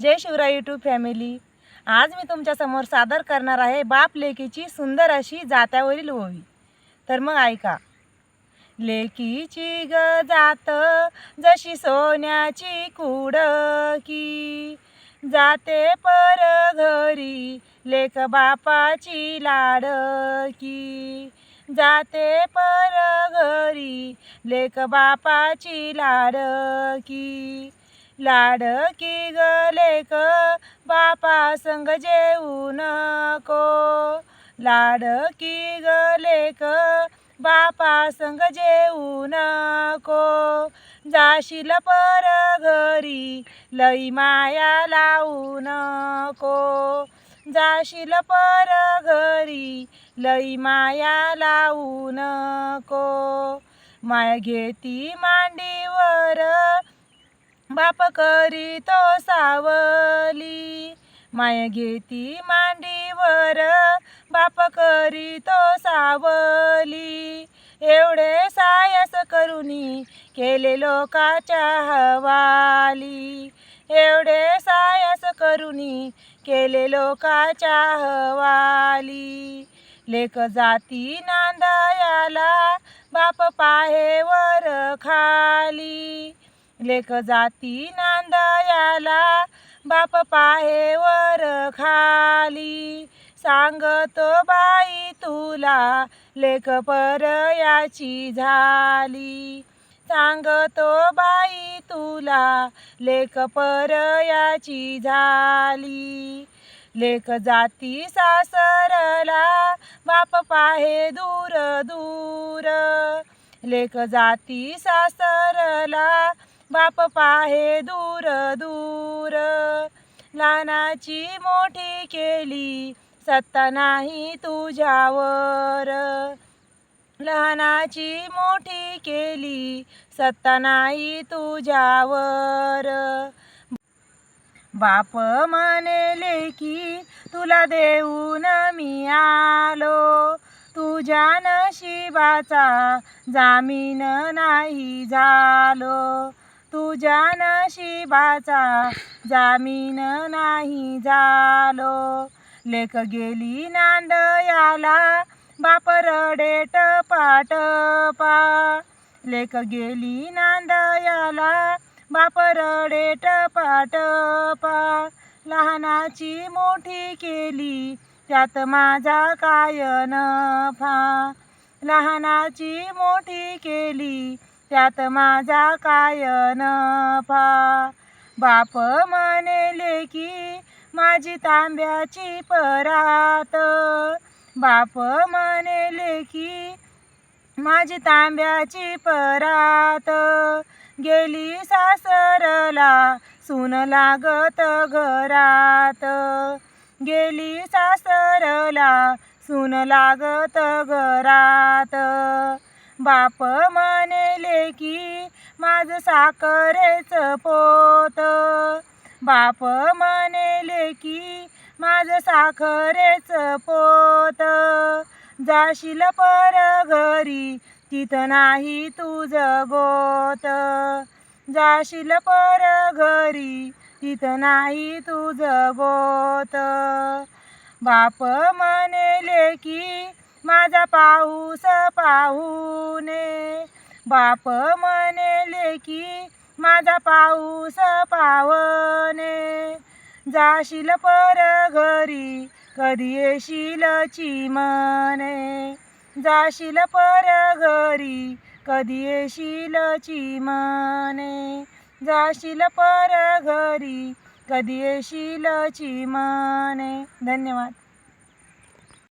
जय Shivray YouTube family आज मी तुमच्यासमोर सादर करणार आहे बाप लेकीची सुंदर अशी जात्यावरील ओवी तर मग ऐका. लेकीची ग जात जशी सोन्याची कुडकी. जाते पर घरी लेक बापाची लाडकी. जाते पर घरी लेक बापाची लाडकी. लाडकी गले क बापा संग जेऊ नको. लाडकी गले क बापा संग जेऊ नको. जाशील पर घरी लई माया लावू नको. जाशील पर घरी लई माया लावू नको. माय घेती मांडीवर बाप करी तो सावली. माय घेती मांडीवर बाप करी तो सावली. एवढे सायस करुनी केले लोकाच्या हवाली. एवढे सायस करुनी केले लोकाच्या हवाली. लेक जाती नांदयाला बाप पाहेवर खाली. लेख जाती नांदयाला बाप पाहेवर खाली. सांगतो बाई तुला लेख परयाची झाली. सांगतो बाई तुला लेख परयाची झाली. लेख जाती सासरला बाप पाहे दूर दूर. लेख जाती सासरला बाप पाहे दूर दूर. लहानाची मोठी केली सत्ता नाही तुझ्यावर. लहानाची मोठी केली सत्ता नाही तुझ्यावर. बाप म्हणले की तुला देऊन मी आलो. तुझ्या नशिबाचा जामीन नाही झालो. तुझ्या नशिबाचा जामीन नाही झालो. लेख गेली नांदयाला बाप पाट पा. लेख गेली नांदयाला बाप पाट पा. लहानाची मोठी केली त्यात माझा काय नफा? लहानाची मोठी केली त्यात माझा काय नफा? बाप म्हणले की माझी तांब्याची परात. बाप म्हणले की माझी तांब्याची परात. गेली सासरला सून लागत घरात. गेली सासरला सून लागत घरात. बाप म्हणले की माझ साखरेच पोत. बाप म्हणले की माझ साखरेच पोत. जाशील पर घरी तिथं नाही तुझ गोत. जाशील पर घरी तिथं नाही तुझ गोत. बाप म्हणले की माझा पाऊस पाहुणे बाप म्हणले की माझा पाऊस पावणे जाशील पर घरी कधी येशील चिमने जाशील पर घरी कधी येशील चिमने जाशील पर घरी कधी येशील चिमने धन्यवाद.